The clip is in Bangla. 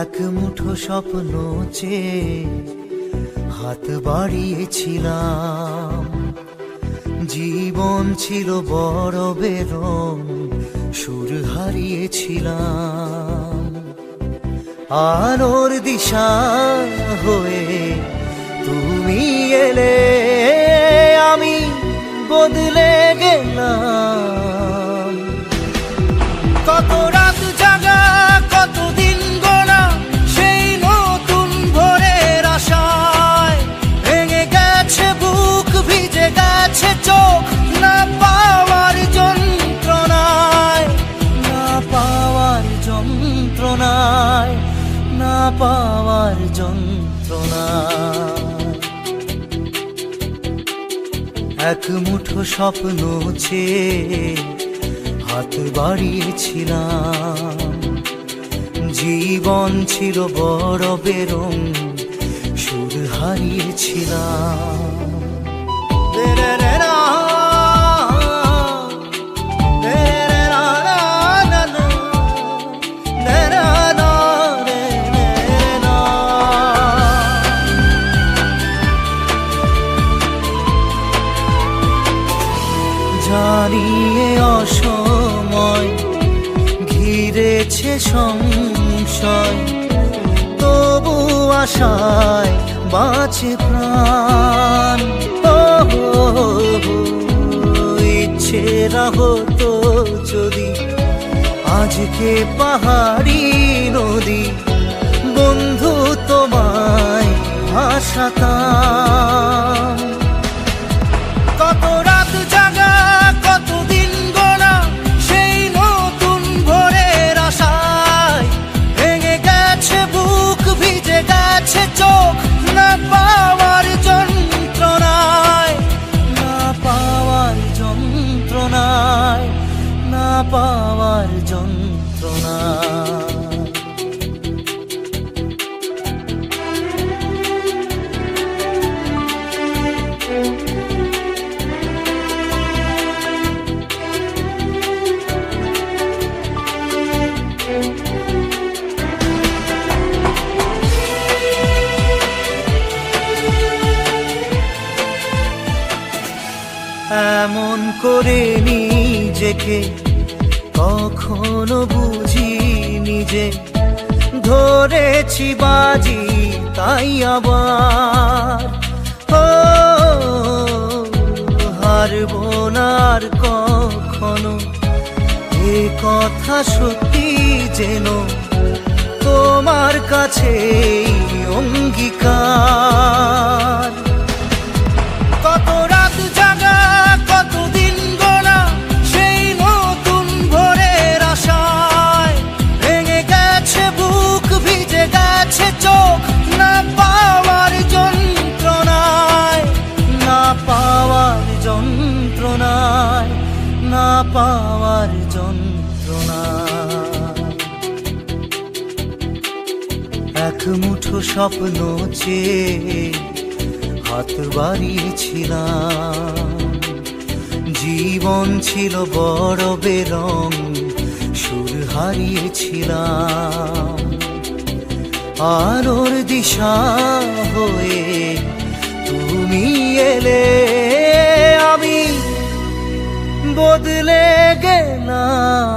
এক মুঠো স্বপ্ন চেয়ে হাত বাড়িয়েছিলাম। জীবন ছিল বড় বেরম সুর হারিয়েছিলাম। আলোর দিশা হয়ে তুমি এলে, আমি বদলে গেলাম। পাওয়ার যন্ত্রণায় এক মুঠো স্বপ্ন চেয়ে হাত বাড়িয়েছিলাম জীবন ছিল বড় বেরম সুর হারিয়েছিলাম ঘিরেছে সংশয়, তবু আশায় বাঁচে প্রাণ। ও ইচ্ছে হতো যদি আজকে পাহাড়ি নদী, বন্ধু তোমায় ভাসাতাম এমন করে নিজেকে কখনো বুঝি নিজে ধরেছি বাজি তাই আবার। ও, হারব না আর কখনো এ কথা সত্যি যেন তোমার কাছে যন্ত্রণায়, না পাওয়ার যন্ত্রণায়। এক মুঠো স্বপ্ন চেয়ে হাত বাড়িয়েছিলাম। জীবন ছিল বড় বেরং, সুর হারিয়েছিলাম। আলোর দিশা হয়ে তুমি এলে। বদলে গেলাম।